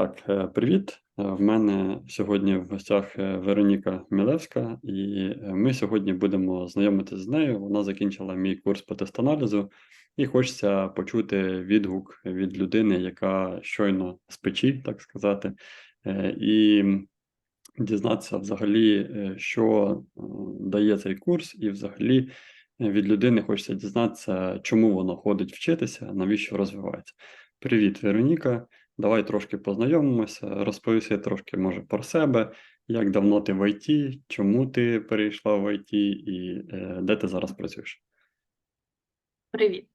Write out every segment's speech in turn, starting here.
Так, е, привіт. Е, В мене сьогодні в гостях е, Вероніка Мілевська, і ми сьогодні будемо знайомитися з нею. Вона закінчила мій курс по тестаналізу, і хочеться почути відгук від людини, яка щойно з печі, так сказати, і дізнатися взагалі, що дає цей курс, і взагалі від людини хочеться дізнатися, чому вона ходить вчитися, навіщо розвивається. Привіт, Вероніка. Давай трошки познайомимося, розповіси трошки, може, про себе, як давно ти в ІТ, чому ти перейшла в ІТ і е, де ти зараз працюєш? Привіт.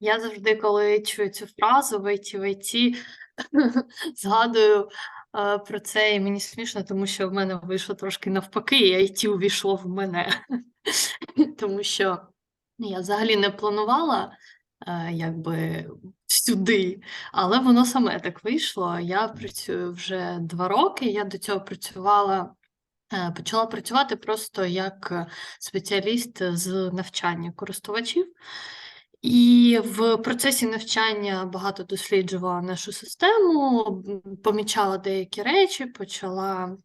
Я завжди, коли чую цю фразу вийти в ІТ, згадую е, про це, і мені смішно, тому що в мене вийшло трошки навпаки, і IT увійшло в мене. Тому що я взагалі не планувала е, якби сюди, але воно саме так вийшло. Я працюю вже два роки. Я до цього працювала. е, Почала працювати просто як е, спеціаліст з навчання користувачів. І в процесі навчання багато досліджувала нашу систему, помічала деякі речі, почала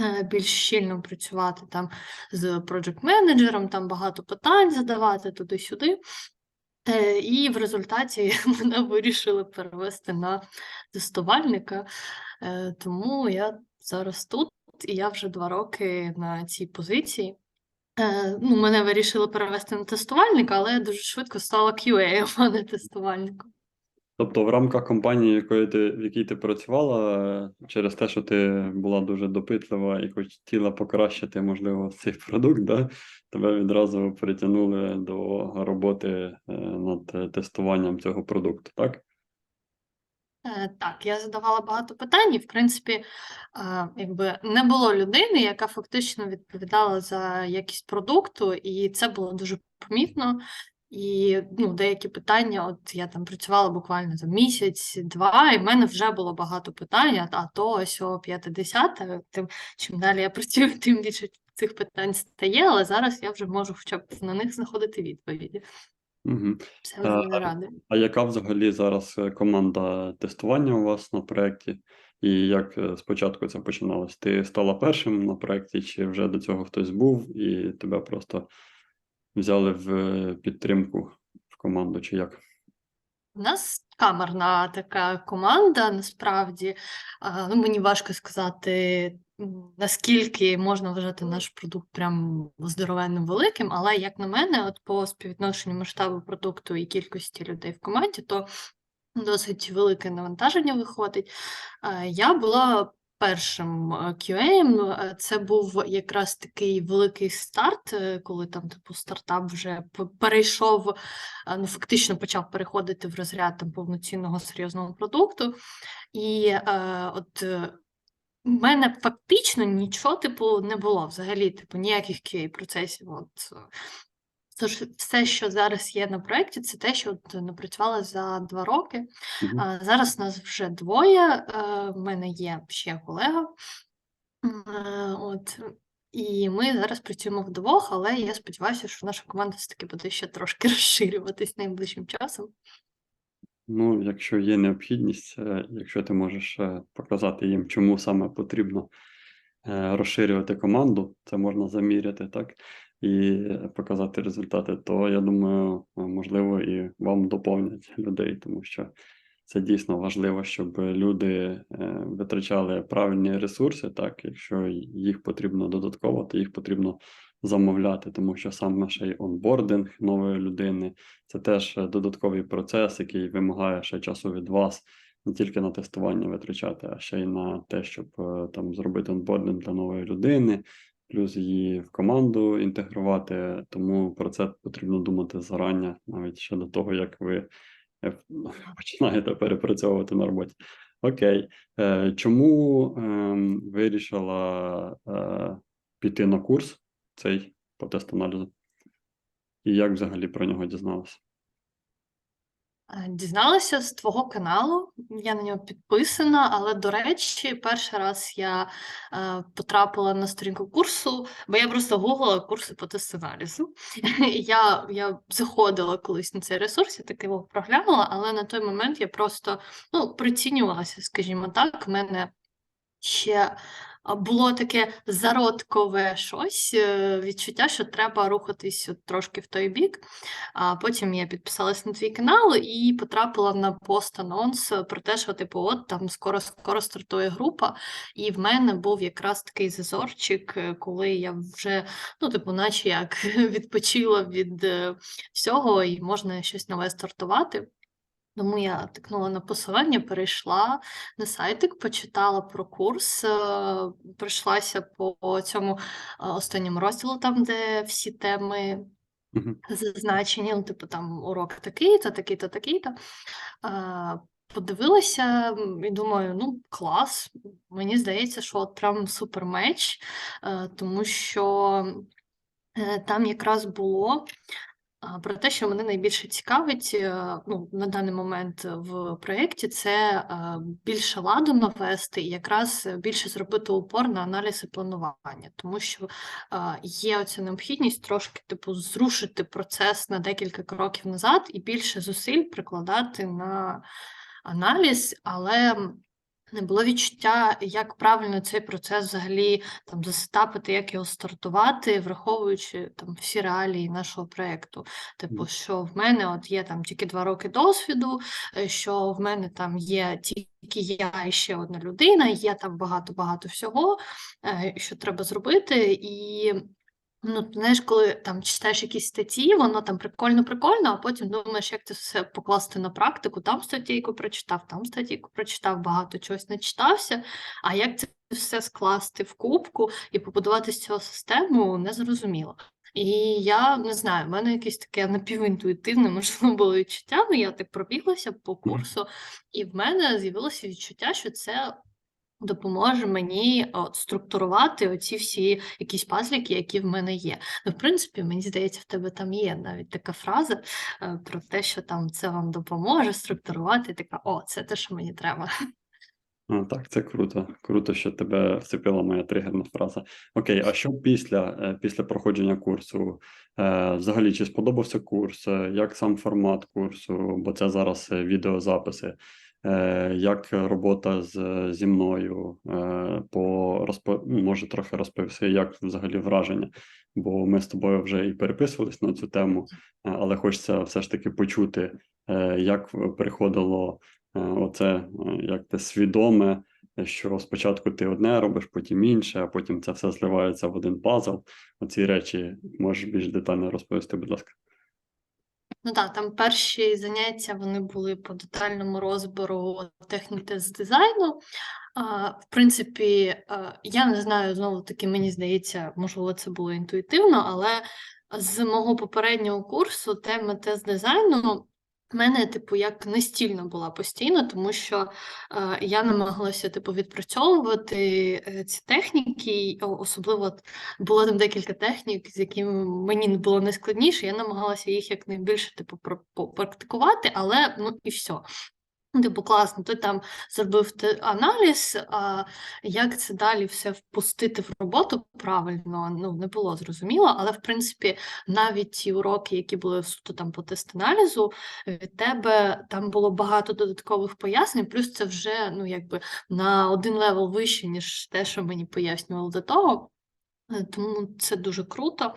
е, більш щільно працювати там з проджект-менеджером, там багато питань задавати туди-сюди. Е, І в результаті мене вирішили перевести на тестувальника. Е, Тому я зараз тут, і я вже два роки на цій позиції. Е, ну, мене вирішили перевести на тестувальника, але я дуже швидко стала QA, а не тестувальником. Тобто, в рамках компанії, якої ти, в якій ти працювала, через те, що ти була дуже допитлива і хотіла покращити, можливо, цей продукт, да? Тебе відразу притягнули до роботи е, над е, тестуванням цього продукту, так? Е, Так, я задавала багато питань, і в принципі, якби не було людини, яка фактично відповідала за якість продукту, і це було дуже помітно. І ну, деякі питання, от я там працювала буквально за місяць, два, і в мене вже було багато питань, а- то ось о 50, тим чим далі я працюю, тим більше цих питань стає, але зараз я вже можу хоча б на них знаходити відповіді. Угу. Це дуже радує. А яка взагалі зараз е, команда тестування у вас на проєкті? І як е, спочатку це починалось? Ти стала першим на проєкті, чи вже до цього хтось був, і тебе просто взяли в е, підтримку в команду, чи як? У нас камерна така команда, насправді. Ну, мені важко сказати, наскільки можна вважати наш продукт прям здоровенним великим, але як на мене, от по співвідношенню масштабу продукту і кількості людей в команді, то досить велике навантаження виходить. Е, Я була першим е, QA, е, це був якраз такий великий старт, коли там, типу, стартап вже перейшов, ну, фактично почав переходити в розряд там, повноцінного серйозного продукту. І е, от в мене фактично нічого, типу, не було взагалі, типу, ніяких QA-процесів. От, е, Тож все, що зараз є на проєкті, це те, що от напрацювала за два роки. Мгм. А, Зараз нас вже двоє. е, В мене є ще колега. Е, От. І ми зараз працюємо вдвох, але я сподіваюся, що наша команда все-таки буде ще трошки розширюватись найближчим часом. Ну, якщо є необхідність, е, якщо ти можеш е, показати їм, чому саме потрібно е, розширювати команду, це можна заміряти, так? І показати результати, то я думаю, можливо, і вам доповнять людей, тому що це дійсно важливо, щоб люди витрачали правильні ресурси, так, якщо їх потрібно додатково, то їх потрібно замовляти, тому що саме ще й онбординг нової людини, це теж е, додатковий процес, який вимагає ще часу від вас не тільки на тестування витрачати, а ще й на те, щоб е, там зробити онбординг для нової людини, плюс її в команду інтегрувати. Тому про це потрібно думати зарані, навіть ще до того, як ви е, починаєте перепрацьовувати на роботі. Окей, чому ем, вирішила піти на курс цей по тест-аналізу? І як взагалі про нього дізналася? Е, Дізналася з твого каналу, я на нього підписана, але, до речі, перший раз я е, потрапила на сторінку курсу, бо я просто гуглила курси по тест-аналізу. Я, я заходила колись на цей ресурс, я таки його проглянула, але на той момент я просто ну, прицінювалася, скажімо так. В мене ще було таке зародкове щось, е, відчуття, що треба рухатись трошки в той бік. А потім я підписалась на твій канал і потрапила на пост-анонс про те, що типу, от там скоро скоро стартує група. І в мене був якраз такий зазорчик, е, коли я вже, ну, типу, наче як відпочила від е, всього, і можна щось нове стартувати. Тому я тикнула на посилання, перейшла на сайтик, почитала про курс, е, пройшлася по цьому е, останньому розділу, там, де всі теми зазначені, ну, типу, там урок такий-то, такий-то, такий-то. Подивилася і думаю, ну клас. Мені здається, що от прям супер меч, е, тому що е, там якраз було про те, що мене найбільше цікавить е, ну, на даний момент в проєкті, це е, більше ладу навести і якраз більше зробити упор на аналіз і планування, тому що є оця необхідність трошки типу зрушити процес на декілька кроків назад і більше зусиль прикладати на аналіз, але не було відчуття, як правильно цей процес взагалі там засетапити, як його стартувати, враховуючи там всі реалії нашого проєкту. Типу, що в мене от є там тільки два роки досвіду, е, що в мене там є тільки я і ще одна людина, є там багато-багато всього, е, що треба зробити, і Ну, ти знаєш, коли там читаєш якісь статті, воно там прикольно-прикольно, а потім думаєш, як це все покласти на практику. Там статейку прочитав, там статейку прочитав, багато чогось начитався. А як це все скласти в кубку і побудувати з цього систему, не зрозуміло. І я не знаю, в мене якесь таке напівінтуїтивне, можливо, було відчуття, ну я так пробіглася по курсу, і в мене з'явилося відчуття, що це допоможе мені от, структурувати оці всі якісь пазлики, які в мене є. Ну, в принципі, мені здається, в тебе там є навіть така фраза е, про те, що там це вам допоможе структурувати. Така, о, це те, що мені треба. А, так, це круто. Круто, що тебе вцепила моя тригерна фраза. Окей, а що після, е, після проходження курсу? Е, Взагалі, чи сподобався курс? Як сам формат курсу? Бо це зараз відеозаписи. Е, Як робота з, зі мною? Е, По розпо... може, трохи розповісти, як взагалі враження? Бо ми з тобою вже і переписувались на цю тему, е, але хочеться все ж таки почути, як приходило оце, як те свідоме, що спочатку ти одне робиш, потім інше, а потім це все зливається в один пазл. Оці речі можеш більш детально розповісти, будь ласка. Ну так, там перші заняття вони були по детальному розбору техніки з дизайну. В принципі, я не знаю, знову таки, мені здається, можливо, це було інтуїтивно, але з мого попереднього курсу тема тест дизайну в мене, типу, як настільна була постійно, тому що е, я намагалася типу, відпрацьовувати е, ці техніки, особливо було там декілька технік, з якими мені було найскладніше. Я намагалася їх якнайбільше типу, практикувати, але ну і все. Ну, Типу, класно, ти там зробив аналіз, а як це далі все впустити в роботу правильно, ну не було зрозуміло, але в принципі навіть ті уроки, які були суто там по тест-аналізу, від тебе там було багато додаткових пояснень, плюс це вже ну якби на один левел вище, ніж те, що мені пояснювали до того. Е, Тому це дуже круто.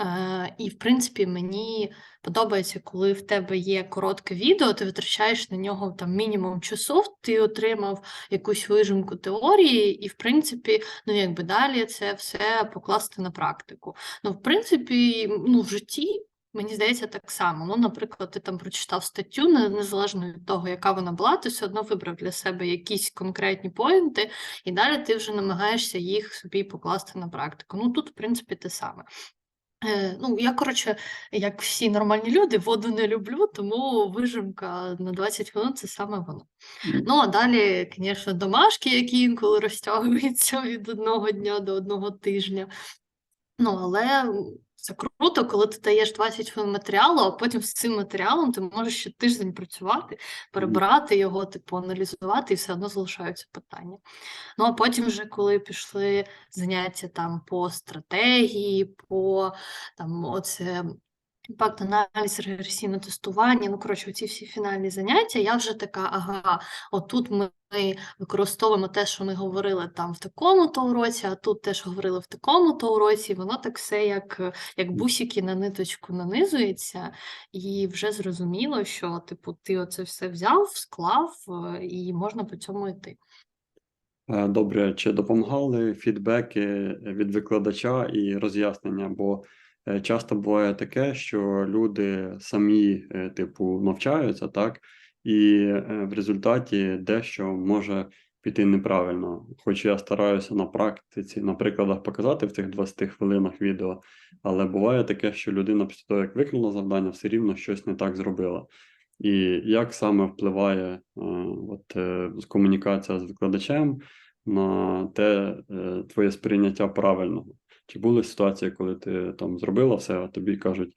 Е, І, в принципі, мені подобається, коли в тебе є коротке відео, ти витрачаєш на нього там мінімум часу, ти отримав якусь вижимку теорії, і, в принципі, ну якби далі це все покласти на практику. Ну, в принципі, ну, в житті. Мені здається, так само. Ну, наприклад, ти там прочитав статтю, незалежно від того, яка вона була, ти все одно вибрав для себе якісь конкретні поінти, і далі ти вже намагаєшся їх собі покласти на практику. Ну тут, в принципі, те саме. Е, ну, я, коротше, як всі нормальні люди, воду не люблю, тому вижимка на 20 хвилин це саме воно. Ну, а далі, звісно, домашки, які інколи розтягуються від одного дня до одного тижня. Ну, але Це круто, коли ти даєш 20 хвилин матеріалу, а потім з цим матеріалом ти можеш ще тиждень працювати, перебирати його, типу, аналізувати, і все одно залишаються питання. Ну, а потім, вже коли пішли заняття там по стратегії, по там оце імпакт аналіз, регресійне тестування, ну, коротше, ці всі фінальні заняття, я вже така, ага, отут ми використовуємо те, що ми говорили там в такому-то уроці, а тут теж говорили в такому-то уроці, і воно так все як, як бусики на ниточку нанизується, і вже зрозуміло, що, типу, ти оце все взяв, склав, е, і можна по цьому йти. Е, Добре, чи допомагали фідбеки від викладача і роз'яснення? Бо часто буває таке, що люди самі, е, типу, навчаються, так, і е, в результаті дещо може піти неправильно. Хоч я стараюся на практиці, на прикладах показати в цих 20 хвилинах відео, але буває таке, що людина після того, як виконала завдання, все рівно щось не так зробила. І як саме впливає е, от, е, комунікація з викладачем на те е, твоє сприйняття правильного? Чи були ситуації, коли ти там зробила все, а тобі кажуть,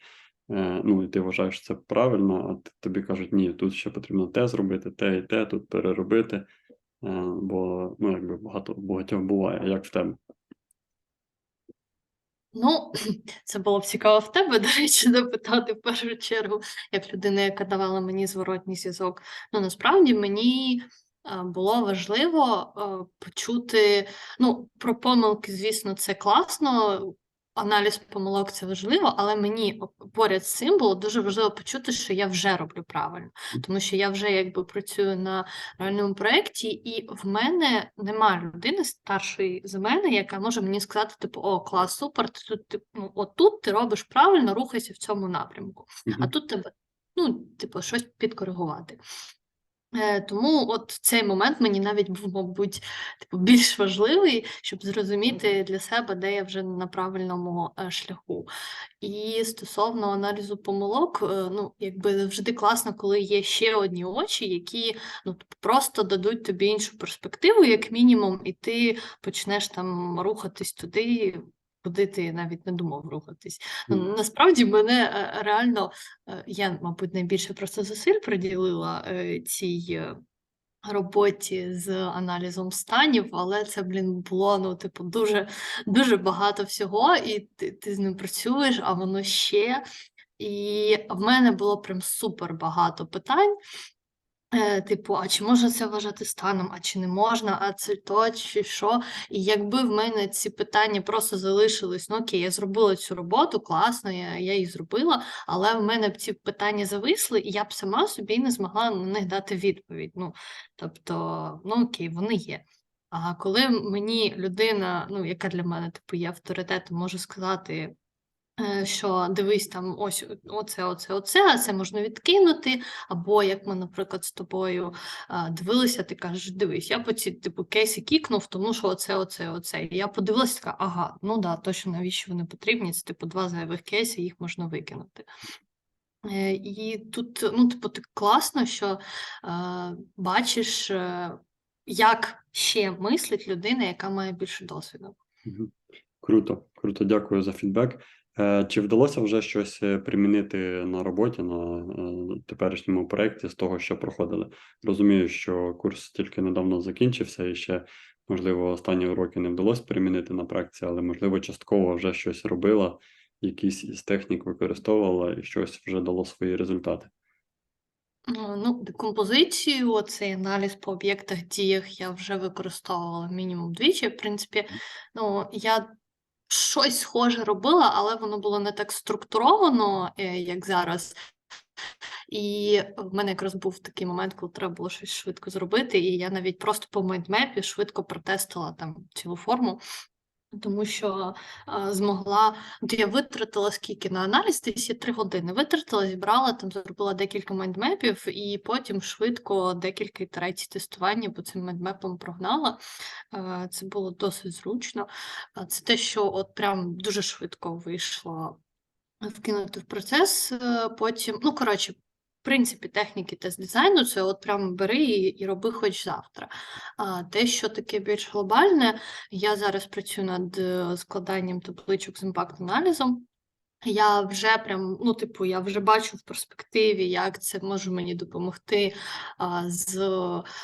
е, ну і ти вважаєш що це правильно, а тобі кажуть, ні, тут ще потрібно те зробити, те і те, тут переробити, е, бо ну, якби багато багатьох буває, як в тебе. Ну, це було б цікаво в тебе, до речі, запитати в першу чергу, як людина, яка давала мені зворотній зв'язок. Ну, насправді мені було важливо е, почути, ну, про помилки, звісно, це класно. Аналіз помилок це важливо, але мені поряд з цим було дуже важливо почути, що я вже роблю правильно, тому що я вже якби працюю на реальному проєкті, і в мене немає людини старшої за мене, яка може мені сказати, типу, о, клас, супер, ти тут, ти, ну, отут ти робиш правильно, рухайся в цьому напрямку. А тут тебе, ну, типу, щось підкоригувати. Е, тому от цей момент мені навіть був, мабуть, типу, більш важливий, щоб зрозуміти для себе, де я вже на правильному е, шляху. І стосовно аналізу помилок, е, ну, якби завжди класно, коли є ще одні очі, які ну, просто дадуть тобі іншу перспективу, як мінімум, і ти почнеш там рухатись туди, куди ти навіть не думав рухатись. Мгм. насправді мене е, реально, е, я, мабуть, найбільше просто зусиль приділила е, цій. Роботі з аналізом станів, але це, блін, було ну, типу, дуже, дуже багато всього, і ти, ти з ним працюєш, а воно ще. І в мене було прям супер багато питань. Е, типу, а чи можна це вважати станом, а чи не можна, а це то, чи що. І якби в мене ці питання просто залишились, ну окей, я зробила цю роботу, класно, я, я її зробила, але в мене б ці питання зависли, і я б сама собі не змогла на них дати відповідь. Ну, тобто, ну окей, вони є. А коли мені людина, ну, яка для мене типу є авторитетом, може сказати, що дивись там, ось оце, оце, оце, а це можна відкинути. Або як ми, наприклад, з тобою дивилися, ти кажеш, дивись, я по ці типу кейси кікнув, тому що оце, оце, оце. І я подивилася, така, ага, ну да, точно навіщо вони потрібні? Це типу два зайвих кейси, їх можна викинути. Е, І тут, ну, типу, так класно, що е, бачиш, е, як ще мислить людина, яка має більше досвіду. Круто, круто, дякую за фідбек. Е, Чи вдалося вже щось е, примінити на роботі на е, теперішньому проєкті з того, що проходили? Розумію, що курс тільки недавно закінчився, і ще, можливо, останні уроки не вдалося примінити на практиці, але, можливо, частково вже щось робила, якісь із технік використовувала і щось вже дало свої результати. Ну, декомпозицію, оцей аналіз по об'єктах, діях я вже використовувала мінімум двічі. В принципі, ну, я щось схоже робила, але воно було не так структуровано, е, як зараз. І в мене якраз був такий момент, коли треба було щось швидко зробити, і я навіть просто по майндмепі швидко протестила там цілу форму. Тому що а, змогла, от я витратила скільки на аналіз, десь три години витратила, зібрала, там зробила декілька майндмепів, і потім швидко декілька ітерацій тестування по цим майндмепам прогнала. Е, Це було досить зручно. А Це те, що от прям дуже швидко вийшло вкинути в процес. е, Потім, ну коротше, принципі, техніки тест дизайну це от прямо бери і, і роби хоч завтра. А те, що таке більш глобальне, я зараз працюю над е, складанням табличок з імпакт-аналізом. Я вже прям, ну, типу, я вже бачу в перспективі, як це може мені допомогти. А, з,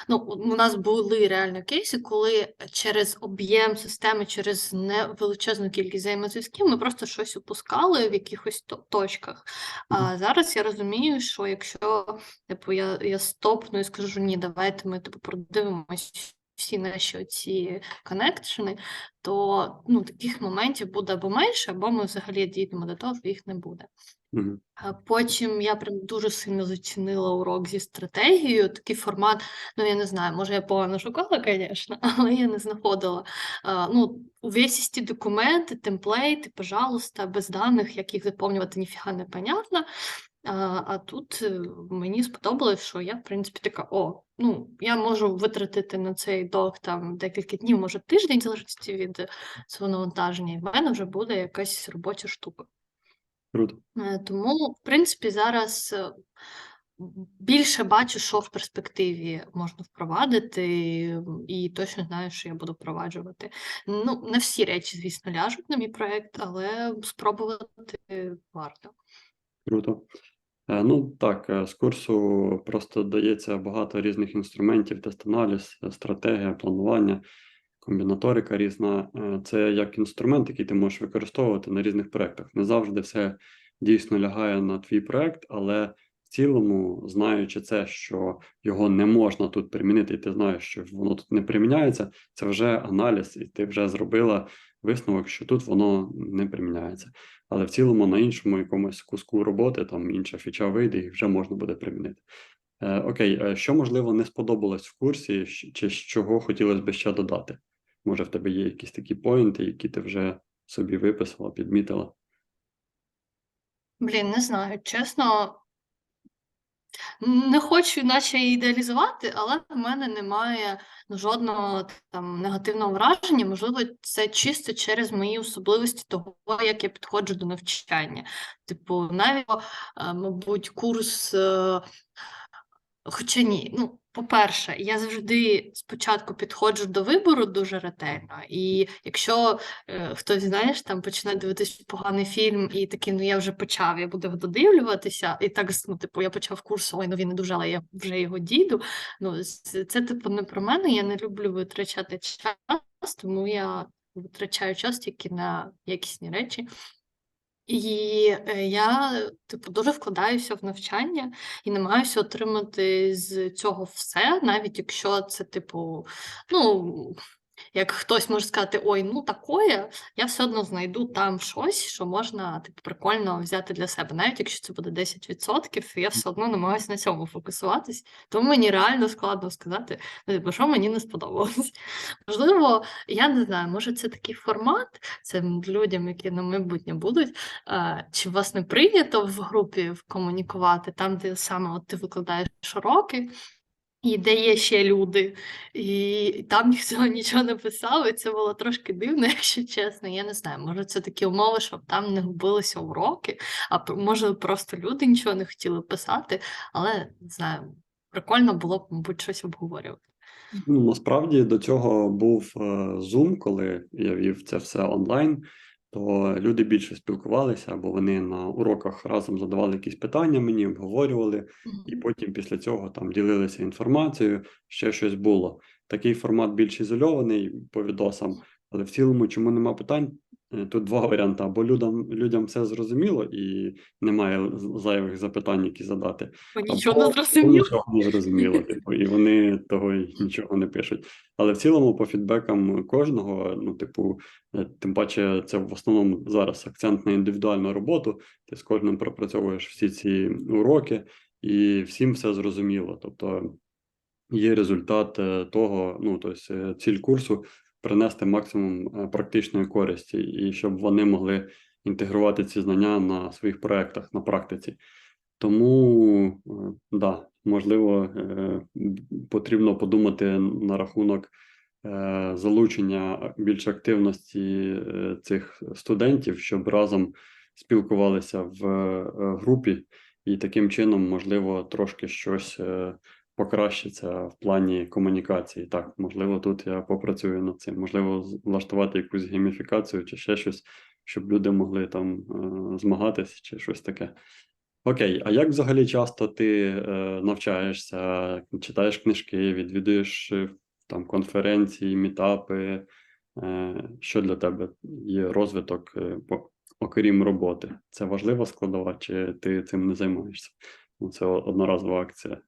ну, у нас були реально кейси, коли через об'єм системи, через невеличезну кількість взаємозв'язків ми просто щось упускали в якихось точках. А зараз я розумію, що якщо типу, я, я стопну і скажу, ні, давайте ми типу, продивимось всі наші ці коннекшени, то ну, таких моментів буде або менше, або ми взагалі дійдемо до того, що їх не буде. А потім я прям дуже сильно зацінила урок зі стратегією. Такий формат, ну я не знаю, може я погано шукала, звісно, але я не знаходила. А, ну, увесісті документи, темплейти, пожалуйста, без даних, як їх заповнювати, ніфіга не понятно. А, а тут е, мені сподобалось, що я, в принципі, така: о, ну я можу витратити на цей док там декілька днів, може тиждень, в залежності від свого навантаження, і в мене вже буде якась робоча штука. Круто. Е, Тому, в принципі, зараз е, більше бачу, що в перспективі можна впровадити, і точно знаю, що я буду впроваджувати. Ну, не всі речі, звісно, ляжуть на мій проект, але спробувати варто. Круто. Е, Ну так, е, з курсу просто дається багато різних інструментів: тест-аналіз, е, стратегія, планування, комбінаторика різна. Це як інструмент, який ти можеш використовувати на різних проєктах. Не завжди все дійсно лягає на твій проєкт, але цілому, знаючи це, що його не можна тут примінити, і ти знаєш, що воно тут не приміняється, це вже аналіз, і ти вже зробила висновок, що тут воно не приміняється. Але в цілому на іншому якомусь куску роботи, там інша фіча вийде і вже можна буде примінити. Е, окей, е, що можливо не сподобалось в курсі, чи з чого хотілося б ще додати? Може, в тебе є якісь такі поінти, які ти вже собі виписала, підмітила? Блін, не знаю, чесно. Не хочу наче ідеалізувати, але в мене немає жодного там негативного враження. Можливо, це чисто через мої особливості того, як я підходжу до навчання. Типу, навіть, е, мабуть, курс. Хоча ні, ну, по-перше, я завжди спочатку підходжу до вибору дуже ретельно, і якщо е, хтось, знаєш, там почне дивитись поганий фільм і такий, ну я вже почав, я буду його додивлюватися, і так, ну, типу, я почав курс, ой, ну він не дуже, але я вже його дійду. Ну, з- це, типу, не про мене, я не люблю витрачати час, тому я витрачаю час тільки на якісні речі. І е, я, типу, дуже вкладаюся в навчання і намагаюся отримати з цього все, навіть якщо це, типу, ну, як хтось може сказати, ой, ну такое, я все одно знайду там щось, що можна типу, прикольно взяти для себе. Навіть якщо це буде 10%, я все одно намагаюся на цьому фокусуватись. Тому мені реально складно сказати, ну, типу, що мені не сподобалось. Можливо, я не знаю, може це такий формат, це людям, які на майбутнє будуть. Чи вас не прийнято в групі комунікувати, там, де саме от ти викладаєш уроки, і де є ще люди, і там ніхто нічого не писав, і це було трошки дивно, якщо чесно. Я не знаю, може це такі умови, щоб там не губилися уроки, а може просто люди нічого не хотіли писати, але не знаю, прикольно було б, мабуть, щось обговорювати. Ну, насправді до цього був е, Zoom, коли я вів це все онлайн, то люди більше спілкувалися, або вони на уроках разом задавали якісь питання мені, обговорювали, і потім після цього там ділилися інформацією, ще щось було. Такий формат більш ізольований по відосам, але в цілому, чому нема питань? Е, Тут два варіанти: або людям, людям все зрозуміло і немає зайвих запитань, які задати. Бо нічого не зрозуміло. Нічого не зрозуміло, типу, і вони того й нічого не пишуть. Але в цілому, по фідбекам кожного, ну, типу, е, тим паче, це в основному зараз акцент на індивідуальну роботу. Ти з кожним пропрацьовуєш всі ці уроки, і всім все зрозуміло. Тобто є результат е, того, ну тобто ціль курсу принести максимум е, практичної користі, і щоб вони могли інтегрувати ці знання на своїх проектах на практиці. Тому е, да, можливо, е, потрібно подумати на рахунок залучення більш активності цих студентів, щоб разом спілкувалися в групі, і таким чином, можливо, трошки щось покращиться в плані комунікації. Так, можливо, тут я попрацюю над цим, можливо, влаштувати якусь гейміфікацію чи ще щось, щоб люди могли там е, змагатись чи щось таке. Окей, а як взагалі часто ти е, навчаєшся, читаєш книжки, відвідуєш е, там конференції, мітапи? Що для тебе є розвиток, по- окрім роботи? Це важлива складова, чи ти цим не займаєшся? Ну, це одноразова акція,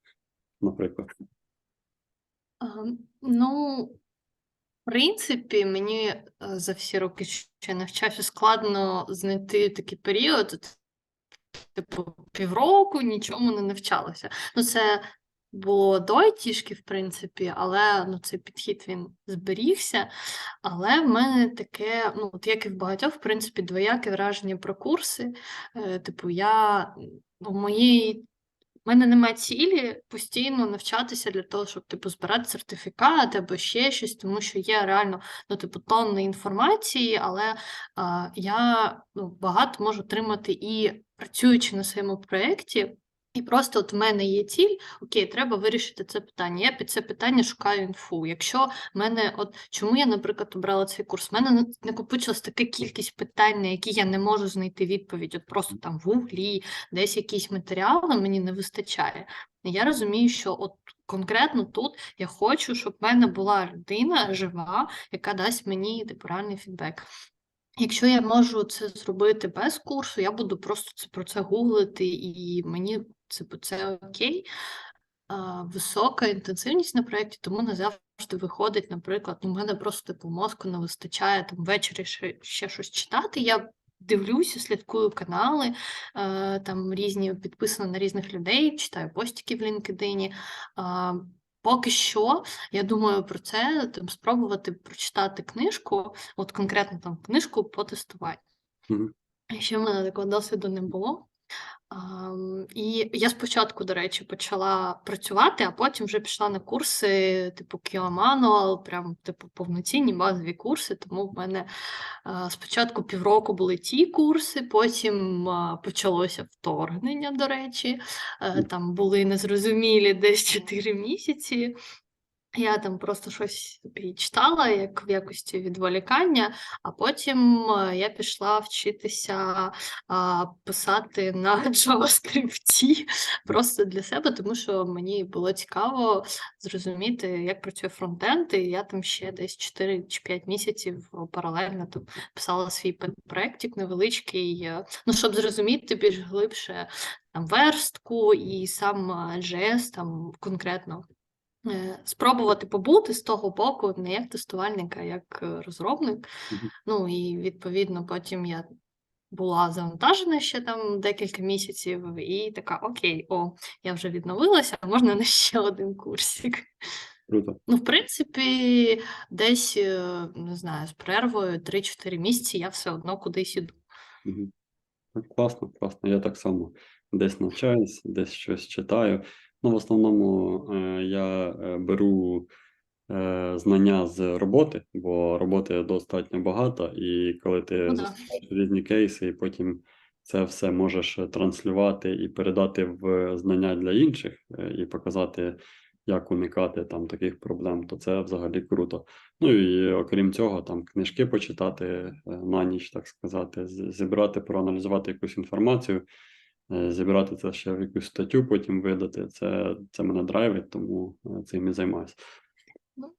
наприклад. Ну, в принципі, мені е, за всі роки, що я навчався, складно знайти такий період, типу, півроку нічому не навчалася. Ну, це було до айтішки, в принципі, але ну, цей підхід він зберігся. Але в мене таке, ну, от як і в багатьох, в принципі, двояке враження про курси. Е, Типу, я ну, в моїй у мене немає цілі постійно навчатися для того, щоб типу збирати сертифікат або ще щось, тому що є реально ну, типу, тонни інформації, але а, я ну, багато можу отримати і працюючи на своєму проєкті. І просто от в мене є ціль, окей, треба вирішити це питання. Я під це питання шукаю інфу. Якщо в мене, от чому я, наприклад, обрала цей курс? У мене на- накопичилась така кількість питань, на які я не можу знайти відповідь. От просто там в гуглі, десь якісь матеріали мені не вистачає. Я розумію, що от конкретно тут я хочу, щоб в мене була людина жива, яка дасть мені типу, реальний фідбек. Якщо я можу це зробити без курсу, я буду просто це про це гуглити, і мені це, це окей. А, висока інтенсивність на проєкті, тому не завжди виходить, наприклад, у мене просто типу мозку не вистачає там ввечері ще, ще щось читати. Я дивлюся, слідкую канали, е, там різні підписана на різних людей, читаю постики в LinkedIn. А, Поки що я думаю про це, там спробувати прочитати книжку, от конкретно там книжку по тестуванню. Мгм. Ще в мене такого досвіду не було. Ам, і я спочатку, до речі, почала працювати, а потім вже пішла на курси, типу Manual, прям типу повноцінні базові курси. Тому в мене а, спочатку півроку були ті курси, потім а, почалося вторгнення, до речі. Е, Там були незрозумілі десь 4 місяці. Я там просто щось собі читала як в якості відволікання, а потім е, я пішла вчитися а, писати на JavaScript просто для себе, тому що мені було цікаво зрозуміти, як працює фронтенд, і я там ще десь 4 чи 5 місяців паралельно там писала свій проектик невеличкий, е, ну, щоб зрозуміти більш глибше там верстку і сам е, JS там конкретно. Е, Спробувати побути з того боку, не як тестувальник, а як е, розробник. Ну і відповідно потім я була завантажена ще там декілька місяців, і така: Окей, о, я вже відновилася, а можна на ще один курсик. Круто. Ну, в принципі, десь е, не знаю, з перервою 3-4 місяці я все одно кудись іду. Так, Класно, класно. Я так само десь навчаюсь, десь щось читаю. Ну, в основному е, я е, беру е, знання з роботи, бо роботи достатньо багато, і коли ти Ну зустрічаєш різні кейси, і потім це все можеш транслювати і передати в знання для інших, і показати, як уникати там таких проблем, то це взагалі круто. Ну і окрім цього, там книжки почитати на ніч, так сказати, зібрати, проаналізувати якусь інформацію, зібрати це ще в якусь статтю, потім видати. Це, це мене драйвить, тому е, цим і займаюся. Ну.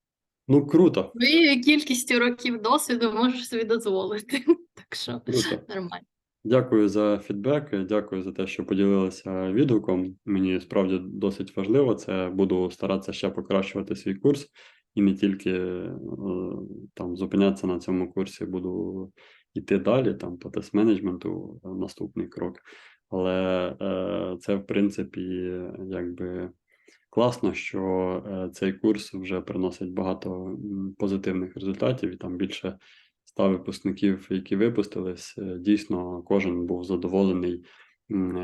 Ну, круто, Твоєю кількістю років досвіду можеш собі дозволити. Так що круто. нормально. Дякую за фідбек, дякую за те, що поділилися відгуком. Мені справді досить важливо це. Буду старатися ще покращувати свій курс і не тільки е, там зупинятися на цьому курсі, буду йти далі, там по тест-менеджменту, е, наступний крок. Але е, це, в принципі, якби класно, що е, цей курс вже приносить багато позитивних результатів, і там більше ста випускників, які випустились, е, дійсно кожен був задоволений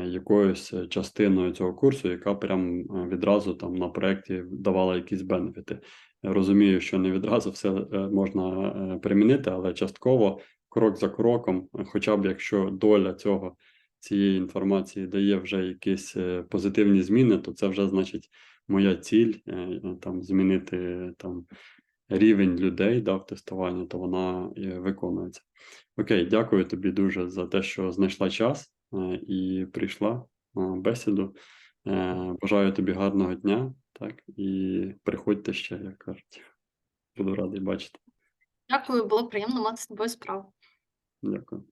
якоюсь частиною цього курсу, яка прям відразу там на проєкті давала якісь бенефіти. Розумію, що не відразу все можна примінити, але частково, крок за кроком, хоча б якщо доля цього цієї інформації дає вже якісь е, позитивні зміни, то це вже значить моя ціль е, е, там змінити там рівень людей да, в тестуванні, то вона виконується. Окей, дякую тобі дуже за те, що знайшла час і прийшла на бесіду. Бажаю тобі гарного дня, так, і приходьте ще, як кажуть. Буду радий бачити. Дякую, було приємно мати з тобою справу. Дякую.